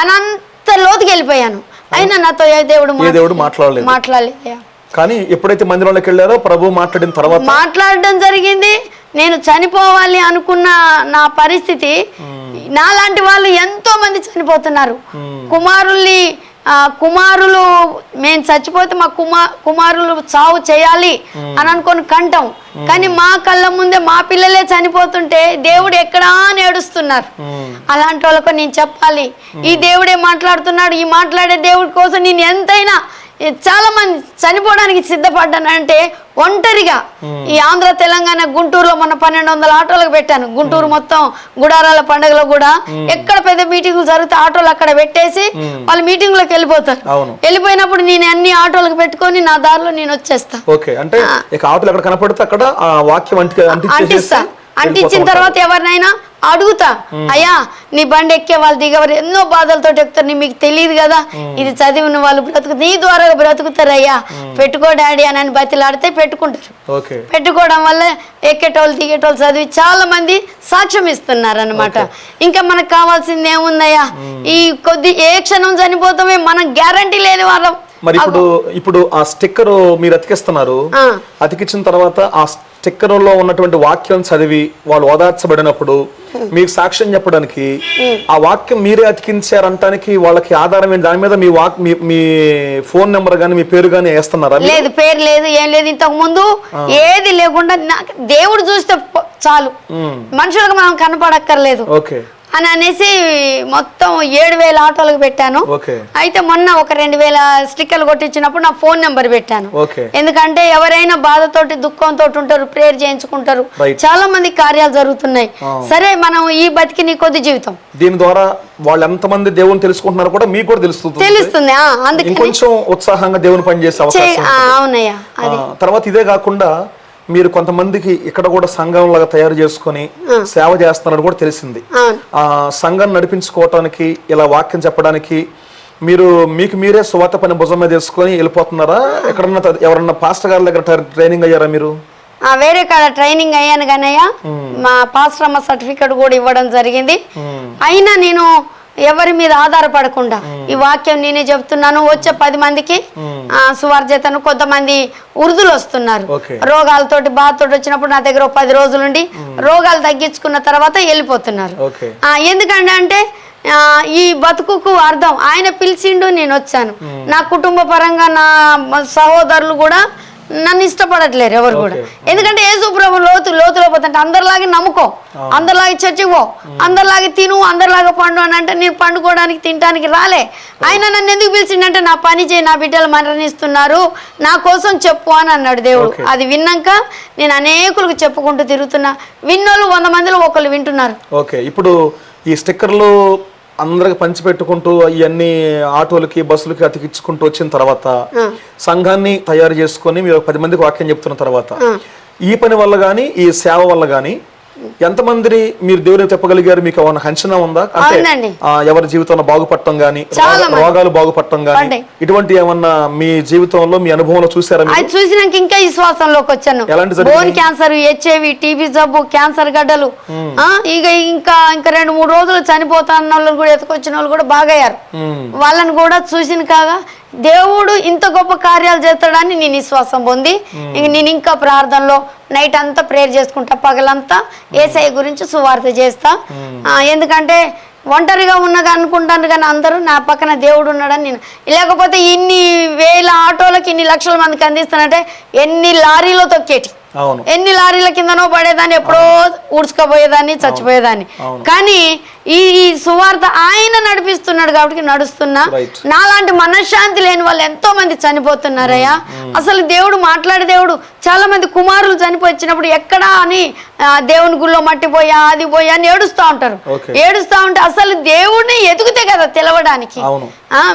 అని అంత లోతుకి వెళ్ళిపోయాను అయినా నాతో ఏ దేవుడు ఏ దేవుడు మాట్లాడలేదు. మాట్లాడలేదు కానీ ఎప్పుడైతే మందిరంలోకి వెళ్ళారో ప్రభు మాట్లాడిన తర్వాత మాట్లాడడం జరిగింది. నేను చనిపోవాలి అనుకున్న నా పరిస్థితి నాలాంటి వాళ్ళు ఎంతో మంది చనిపోతున్నారు. కుమారుల్ని కుమారులు మేము చచ్చిపోతే మా కుమార్ కుమారులు చావు చేయాలి అని అనుకొని కంటాం. కానీ మా కళ్ళ ముందే మా పిల్లలే చనిపోతుంటే దేవుడు ఎక్కడా ఏడుస్తున్నారు. ఉమ్. అలాంటి వాళ్ళకు నేను చెప్పాలి. ఈ దేవుడే మాట్లాడుతున్నాడు ఈ మాట్లాడే దేవుడి కోసం నేను ఎంతైనా చాలా మంది చనిపోవడానికి సిద్ధపడ్డానంటే ఒంటరిగా ఈ ఆంధ్ర తెలంగాణ గుంటూరులో మొన్న పన్నెండు వందల ఆటోలకు పెట్టాను. గుంటూరు మొత్తం గుడారాల పండుగలో కూడా ఎక్కడ పెద్ద మీటింగ్లు జరిగితే ఆటోలు అక్కడ పెట్టేసి వాళ్ళు మీటింగ్లోకి వెళ్ళిపోతారు. వెళ్ళిపోయినప్పుడు నేను అన్ని ఆటోలకు పెట్టుకొని నా దారిలో నేను వచ్చేస్తా. ఓకే. అంటే ఆటలు ఎక్కడ కనపడితే అక్కడ వాక్యం అంటిస్తా. అంటించిన తర్వాత ఎవరినైనా అడుగుతా అయ్యా నీ బండి ఎక్కే వాళ్ళు దిగవరు ఎన్నో బాధలతో ఎక్కుతారు నీ మీకు తెలియదు కదా ఇది చదివిన వాళ్ళు బ్రతుకు నీ ద్వారా బ్రతుకుతారు అయ్యా పెట్టుకో డాడీ అని అని బతిలాడితే పెట్టుకుంటారు. పెట్టుకోవడం వల్ల ఎక్కేటోళ్ళు దిగేటోళ్ళు చదివి చాలా మంది సాక్ష్యం ఇస్తున్నారు అనమాట ఇంకా మనకు కావాల్సింది ఏముందయ్యా? ఈ కొద్ది ఏ క్షణం చనిపోతామే మనం గ్యారంటీ లేని వాళ్ళం. మరి ఇప్పుడు ఇప్పుడు ఆ స్టిక్కర్ మీరు అతికిస్తున్నారు. అతికించిన తర్వాత ఆ స్టిక్కర్లో ఉన్నటువంటి వాక్యం చదివి వాళ్ళు ఓదార్చబడినప్పుడు మీకు సాక్ష్యం చెప్పడానికి ఆ వాక్యం మీరే అతికించారంటానికి వాళ్ళకి ఆధారం ఏంటి? దాని మీద మీ వాక్ మీ ఫోన్ నెంబర్ గానీ మీ పేరు గానీ వేస్తున్నారా? లేదు పేరు లేదు ఏం లేదు. ఇంతకు ముందు ఏది లేకుండా దేవుడు చూస్తే చాలు. మనుషులకు మనం కనపడక్కర్లేదు. ఓకే. అని అనేసి మొత్తం ఏడు వేల ఆటోలకు పెట్టాను. అయితే మొన్న ఒక రెండు వేల స్టిక్కర్లు కొట్టించినప్పుడు నా ఫోన్ నెంబర్ పెట్టాను. ఎందుకంటే ఎవరైనా బాధతోటి దుఃఖంతో ఉంటారు ప్రేయర్ చేయించుకుంటారు. చాలా మంది కార్యాలు జరుగుతున్నాయి. సరే మనం ఈ బతికి నీ కొద్ది జీవితం. దీని ద్వారా వాళ్ళు ఎంతమంది దేవుని తెలుసుకుంటున్నారో కూడా మీకు కూడా తెలుస్తుంది. తెలుస్తుంది అందుకే ఇంకొంచెం ఉత్సాహంగా దేవుని పని చేసే అవకాశం అవునయ్యా తర్వాత ఇదే కాకుండా మీరు కొంతమందికి ఇక్కడ కూడా సంఘం లాగా తయారు చేసుకొని సేవ చేస్తున్నారని కూడా తెలిసింది. ఆ. సంఘం నడిపించుకోవటానికి ఇలా వాక్యం చెప్పడానికి మీరు మీకు మీరే స్వాత పని భుజం మీద వేసుకొని వెళ్ళిపోతున్నారా? ఎక్కడన్నా ఎవరన్నా పాస్టర్ గారి దగ్గర ట్రై- ట్రైనింగ్ అయ్యారా మీరు? వేరే కాడ ట్రైనింగ్ అయ్యాను కనయ్య మా పాశ్రమ సర్టిఫికెట్ కూడా ఇవ్వడం జరిగింది. అయినా నేను ఎవరి మీద ఆధారపడకుండా. ఈ వాక్యం నేనే చెప్తున్నాను. వచ్చే పది మందికి ఆ, సువార్జతను కొంతమంది ఉరుదులు వస్తున్నారు. రోగాలతోటి బాధతోటి వచ్చినప్పుడు నా దగ్గర పది రోజులుండి రోగాలు తగ్గించుకున్న తర్వాత వెళ్ళిపోతున్నారు. ఎందుకంటే అంటే ఆ, ఈ బతుకుకు అర్థం. ఆయన పిలిచిండు నేను వచ్చాను. నా కుటుంబ పరంగా నా సహోదరులు కూడా నన్ను ఇష్టపడట్లేరు ఎవరు కూడా. ఎందుకంటే యేసు ప్రభు లోతు లోతులో పోతుంటే అందరిలాగే నమ్ముకో. అందరిలాగే చర్చికి పో అందరిలాగే తిను అందరిలాగా పండు అని అంటే నేను పండుకోవడానికి తినడానికి రాలే. ఆయన నన్ను ఎందుకు పిలిచిండంటే నా పని చేయి నా బిడ్డలు మరణిస్తున్నారు. నా కోసం చెప్పు అని అన్నాడు దేవుడు. అది విన్నాక నేను అనేకులకు చెప్పుకుంటూ తిరుగుతున్నా. విన్నోళ్ళు వంద మందిలో ఒకళ్ళు వింటున్నారు. ఓకే ఇప్పుడు ఈ స్టిక్కర్లు అందరికి పంచిపెట్టుకుంటూ ఇవన్నీ ఆటోలకి బస్సులకి అతికించుకుంటూ వచ్చిన తర్వాత సంఘాన్ని తయారు చేసుకొని మీరు పది మందికి వాక్యం చెప్తున్న తర్వాత ఈ పని వల్ల కానీ ఈ సేవ వల్ల కానీ ఎంతమందిని మీరు దేవుని చెప్పగలిగారు? మీకు ఏమైనా అంచనా ఉందా? అంటే ఎవరి జీవితంలో బాగుపడటం గానీ రోగాలు బాగుపడటం గానీ. ఇటువంటి ఏమన్నా మీ జీవితంలో మీ అనుభవంలో చూసారా చూసినాక ఇంకా విశ్వాసంలోకి వచ్చాను? బోన్ క్యాన్సర్ హెచ్ఐవి టీబీ జబ్బు క్యాన్సర్ గడ్డలు. ఆ, ఇక ఇంకా ఇంకా రెండు మూడు రోజులు చనిపోతాన్న వాళ్ళు కూడా ఎత్తుకొచ్చిన వాళ్ళు కూడా బాగయ్యారు. వాళ్ళని కూడా చూసిన కాగా దేవుడు ఇంత గొప్ప కార్యాలు చేస్తాడని నేను విశ్వాసం పొంది ఇంక నేను ఇంకా ప్రార్థనలో నైట్ అంతా ప్రేయర్ చేసుకుంటా పగలంతా ఏసఐ గురించి సువార్త చేస్తా. ఎందుకంటే ఒంటరిగా ఉన్నగా అనుకుంటాను కానీ అందరూ నా పక్కన దేవుడు ఉన్నాడని నేను లేకపోతే ఇన్ని వేల ఆటోలకి ఇన్ని లక్షల మందికి అందిస్తానంటే ఎన్ని లారీలో తొక్కేటి? ఎన్ని లారీల కిందనో పడేదాన్ని ఎప్పుడో ఊడ్చుకపోయేదాన్ని చచ్చిపోయేదాన్ని. కానీ ఈ ఈ సువార్త ఆయన నడిపిస్తున్నాడు కాబట్టి నడుస్తున్నా. నాలాంటి మనశ్శాంతి లేని వాళ్ళు ఎంతో మంది చనిపోతున్నారయ్యా అసలు దేవుడు మాట్లాడే దేవుడు చాలా మంది కుమారులు చనిపోయినప్పుడు ఎక్కడా అని దేవుని గుళ్ళో మట్టి పోయా అది పోయా అని ఏడుస్తూ ఉంటారు. ఏడుస్తూ ఉంటే అసలు దేవుడిని ఎదుగుతే కదా తెలవడానికి.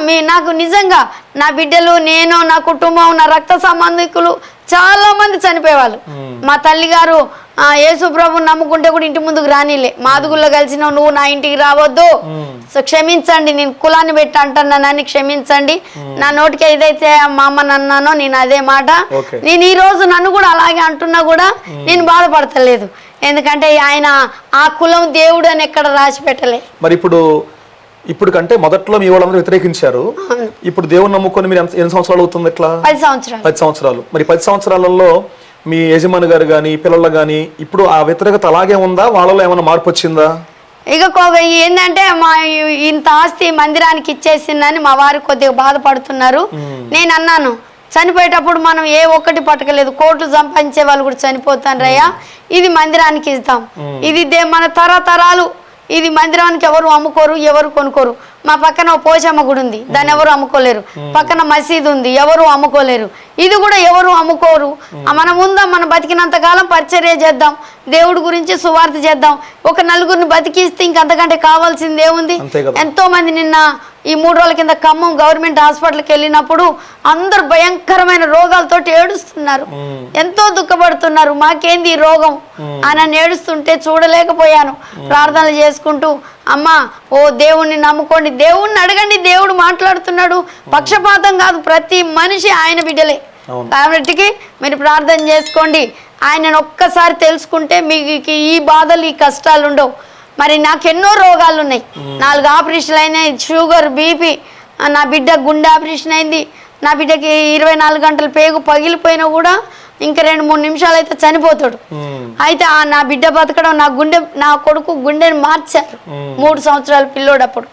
మీ నాకు నిజంగా నా బిడ్డలు నేను నా కుటుంబం నా రక్త సంబంధికులు చాలా మంది చనిపోయేవాళ్ళు మా తల్లి గారు ఆ, యేసు ప్రభు నమ్ముకుంటే కూడా ఇంటి ముందుకు రానిలే. మాదుగుల్లో కలిసిన నువ్వు నా ఇంటికి రావద్దు. సో క్షమించండి నేను కులాన్ని పెట్టి అంటున్నానని క్షమించండి. నా నోటికి ఏదైతే మా అమ్మని అన్నానో నేను అదే మాట. నేను ఈ రోజు నన్ను కూడా అలాగే అంటున్నా కూడా నేను బాధపడతలేదు. ఎందుకంటే ఆయన ఆ కులం దేవుడు అని ఎక్కడ రాసి పెట్టలే. మరి ఇప్పుడు ఇప్పుడు కంటే మొదట్లో మీ వాళ్ళందరూ వ్యతిరేకించారు. ఇప్పుడు దేవుని నమ్ముకొని మీరు ఎన్ని సంవత్సరాలు అవుతుంది ఎట్లా పది సంవత్సరాలు. పది సంవత్సరాలు. మరి పది సంవత్సరాలలో మీ యజమాని గారు కానీ పిల్లలు కానీ ఇప్పుడు ఆ వ్యతిరేకత అలాగే ఉందా? వాళ్ళలో ఏమైనా మార్పు వచ్చిందా? ఇక ఏంటంటే మా ఇంత ఆస్తి మందిరానికి ఇచ్చేసిందని మా వారు కొద్దిగా బాధపడుతున్నారు. నేను అన్నాను చనిపోయేటప్పుడు మనం ఏ ఒక్కటి పట్టకలేదు కోట్లు సంపాదించే వాళ్ళు కూడా చనిపోతారయ్యా ఇది మందిరానికి ఇస్తాం. ఇది మన తరతరాలు ఇది మందిరానికి ఎవరు అమ్ముకోరు ఎవరు కొనుక్కోరు. మా పక్కన పోచమ్మ గుడి ఉంది. దాన్ని ఎవరు అమ్ముకోలేరు. పక్కన మసీదు ఉంది. ఎవరు అమ్ముకోలేరు. ఇది కూడా ఎవరు అమ్ముకోరు. మన ముందా మనం బతికినంత కాలం పరిచర్య చేద్దాం. దేవుడి గురించి సువార్త చేద్దాం. ఒక నలుగురిని బతికిస్తే ఇంకంతకంటే కావాల్సింది ఏముంది. ఎంతో మంది నిన్న ఈ మూడు రోజుల కింద ఖమ్మం గవర్నమెంట్ హాస్పిటల్కి వెళ్ళినప్పుడు అందరు భయంకరమైన రోగాలతోటి ఏడుస్తున్నారు. ఎంతో దుఃఖపడుతున్నారు. మాకేంది ఈ రోగం? అని ఏడుస్తుంటే చూడలేకపోయాను. ప్రార్థనలు చేసుకుంటూ అమ్మా ఓ దేవుణ్ణి నమ్ముకోండి. దేవుణ్ణి అడగండి దేవుడు మాట్లాడుతున్నాడు. పక్షపాతం కాదు ప్రతి మనిషి ఆయన బిడ్డలే. అవును. కాబట్టి మీరు ప్రార్థన చేసుకోండి. ఆయనను ఒక్కసారి తెలుసుకుంటే మీకు ఈ బాధలు ఈ కష్టాలు ఉండవు. మరి నాకు ఎన్నో రోగాలు ఉన్నాయి. నాలుగు ఆపరేషన్లు అయినాయి. షుగర్ బీపీ నా బిడ్డ గుండె ఆపరేషన్ అయింది. నా బిడ్డకి ఇరవై నాలుగు గంటలు పేగు పగిలిపోయినా కూడా ఇంకా రెండు మూడు నిమిషాలు అయితే చనిపోతాడు. అయితే ఆ నా బిడ్డ బతకడం నా గుండె నా కొడుకు గుండెని మార్చారు. మూడు సంవత్సరాల పిల్లోడప్పుడు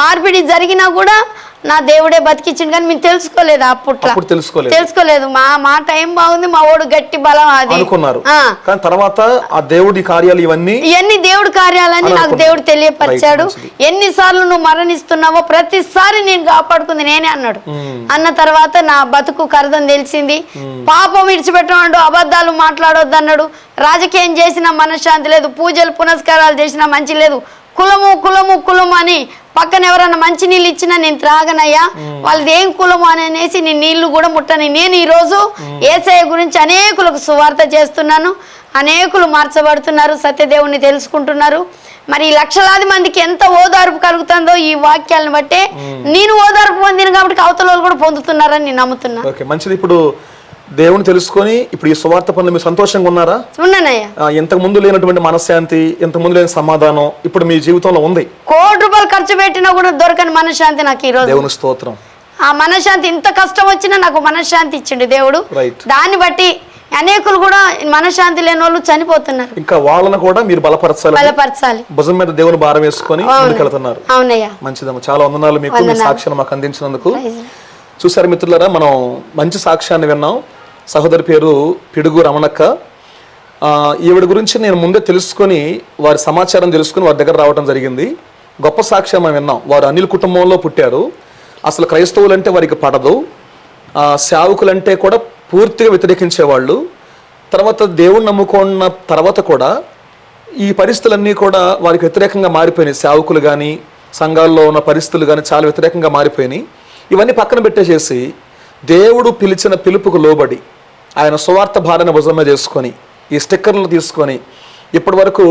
మార్పిడి జరిగినా కూడా నా దేవుడే బతికిచ్చిండు కానీ మేము తెలుసుకోలేదు అప్పట్లో అప్పుడు తెలుసుకోలేదు. తెలుసుకోలేదు. మా మా టైం బాగుంది మా ఓడు గట్టి బలం అది. అనుకున్నారు. కానీ తర్వాత ఆ దేవుడి కార్యాలు ఇవన్నీ ఇవన్నీ దేవుడి కార్యాలని నాకు. దేవుడు తెలియపరిచాడు. మంచిది. ఎన్నిసార్లు నువ్వు మరణిస్తున్నావో ప్రతిసారి నేను కాపాడుకుంది నేనే అన్నాడు. అన్న తర్వాత నా బతుకు కరదం తెలిసింది. పాపం విడిచిపెట్టమండు అబద్ధాలు మాట్లాడొద్దు అన్నాడు రాజకీయం చేసిన మనశ్శాంతి లేదు. పూజలు పునస్కారాలు చేసినా మంచి లేదు. కులము కులము కులము అని పక్కన ఎవరైనా మంచి నీళ్ళు ఇచ్చినా నేను త్రాగనయ్యా. వాళ్ళది ఏం కులము అని అనేసి నేను నీళ్ళు కూడా ముట్టని నేను ఈరోజు ఏసఐ గురించి అనేకులకు సువార్త చేస్తున్నాను. అనేకులు మార్చబడుతున్నారు సత్యదేవుని తెలుసుకుంటున్నారు. మరి లక్షలాది మందికి ఎంత ఓదార్పు కలుగుతుందో ఈ వాక్యాలను బట్టే నేను ఓదార్పు పొందిన కాబట్టి అవతల కూడా పొందుతున్నారని నేను నమ్ముతున్నా. ఓకే మంచిది. ఇప్పుడు దేవుని తెలుసుకొని ఇప్పుడు ఈ సువార్త పనులు మీరు సంతోషంగా ఉన్నారా? ఉన్నానయ్యా. ఇంతకు ముందు లేనటువంటి మనశ్శాంతి ఇంతకు ముందు లేని సమాధానం ఇప్పుడు మీ జీవితంలో ఉంది. కోటి రూపాయలు ఖర్చు పెట్టినా కూడా దొరకని మనశ్శాంతి నాకు ఈ రోజు దేవుని స్తోత్రం. ఆ మనశ్శాంతి ఇంత కష్టం వచ్చినా నాకు మనశ్శాంతి ఇచ్చిండు దేవుడు. రైట్ దాన్ని బట్టి అనేకులు కూడా మనశ్శాంతి లేని వాళ్ళు చనిపోతున్నారు. ఇంకా వాళ్ళను కూడా మీరు బలపరచాలి. బలపరచాలి. భుజం మీద దేవుని భారం వేసుకొని ముందుకెళ్తున్నారు. అవునయ్యా. మంచిదమ్మా. చాలా వందనాలు మీకు. మీ సాక్ష్యాన్ని మాకు అందించినందుకు. చూసారు మిత్రులారా మనం మంచి సాక్ష్యాన్ని విన్నాం. సహోదరి పేరు పిడుగు రమణక్క. ఈవిడ గురించి నేను ముందే తెలుసుకొని వారి సమాచారం తెలుసుకొని వారి దగ్గర రావడం జరిగింది. గొప్ప సాక్ష్యం మేము విన్నాం. వారు అనిల్ కుటుంబంలో పుట్టారు. అసలు క్రైస్తవులంటే వారికి పడదు. సేవకులంటే కూడా పూర్తిగా వ్యతిరేకించేవాళ్ళు. తర్వాత దేవుణ్ణి నమ్ముకున్న తర్వాత కూడా ఈ పరిస్థితులన్నీ కూడా వారికి వ్యతిరేకంగా మారిపోయినాయి. సేవకులు కానీ సంఘాల్లో ఉన్న పరిస్థితులు కానీ చాలా వ్యతిరేకంగా మారిపోయినాయి. ఇవన్నీ పక్కన పెట్టేసేసి దేవుడు పిలిచిన పిలుపుకు లోబడి ఆయన సువార్త భారాన్ని భుజం మీద చేసుకొని ఈ స్టిక్కర్లు తీసుకొని ఇప్పటి వరకు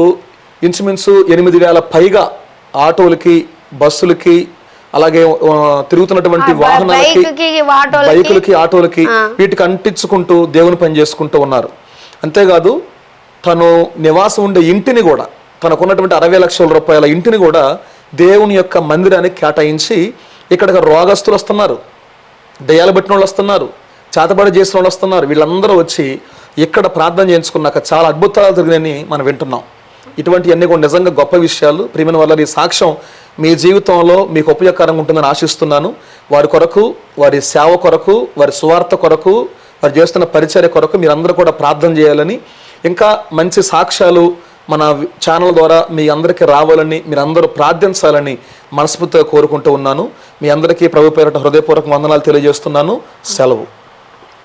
ఇంచుమించు ఎనిమిది వేల పైగా ఆటోలకి బస్సులకి అలాగే తిరుగుతున్నటువంటి వాహనాలకి బైకులకి ఆటోలకి వీటికి అంటించుకుంటూ దేవుని పని చేసుకుంటూ ఉన్నారు. అంతేకాదు తను నివాసం ఉండే ఇంటిని కూడా తనకున్నటువంటి అరవై లక్షల రూపాయల ఇంటిని కూడా దేవుని యొక్క మందిరానికి కేటాయించి ఇక్కడికి రోగస్తులు వస్తున్నారు. దయ్యాలు పెట్టిన వాళ్ళు వస్తున్నారు. చేతబడి చేసిన వాళ్ళు వస్తున్నారు. వీళ్ళందరూ వచ్చి ఇక్కడ ప్రార్థన చేయించుకున్నాక చాలా అద్భుతాలు జరిగినాయని మనం వింటున్నాం. ఇటువంటివన్నీ కూడా నిజంగా గొప్ప విషయాలు. ప్రియమైన వల్ల ఈ సాక్ష్యం మీ జీవితంలో మీకు ఉపయోగకరంగా ఉంటుందని ఆశిస్తున్నాను. వారి కొరకు వారి సేవ కొరకు వారి సువార్త కొరకు వారు చేస్తున్న పరిచర్య కొరకు మీరందరూ కూడా ప్రార్థన చేయాలని ఇంకా మంచి సాక్ష్యాలు మన ఛానల్ ద్వారా మీ అందరికీ రావాలని మీరు అందరూ ప్రార్థించాలని మనస్ఫూర్తిగా కోరుకుంటూ ఉన్నాను. మీ అందరికీ ప్రభు పేరట హృదయపూర్వక వందనాలు తెలియజేస్తున్నాను. సెలవు.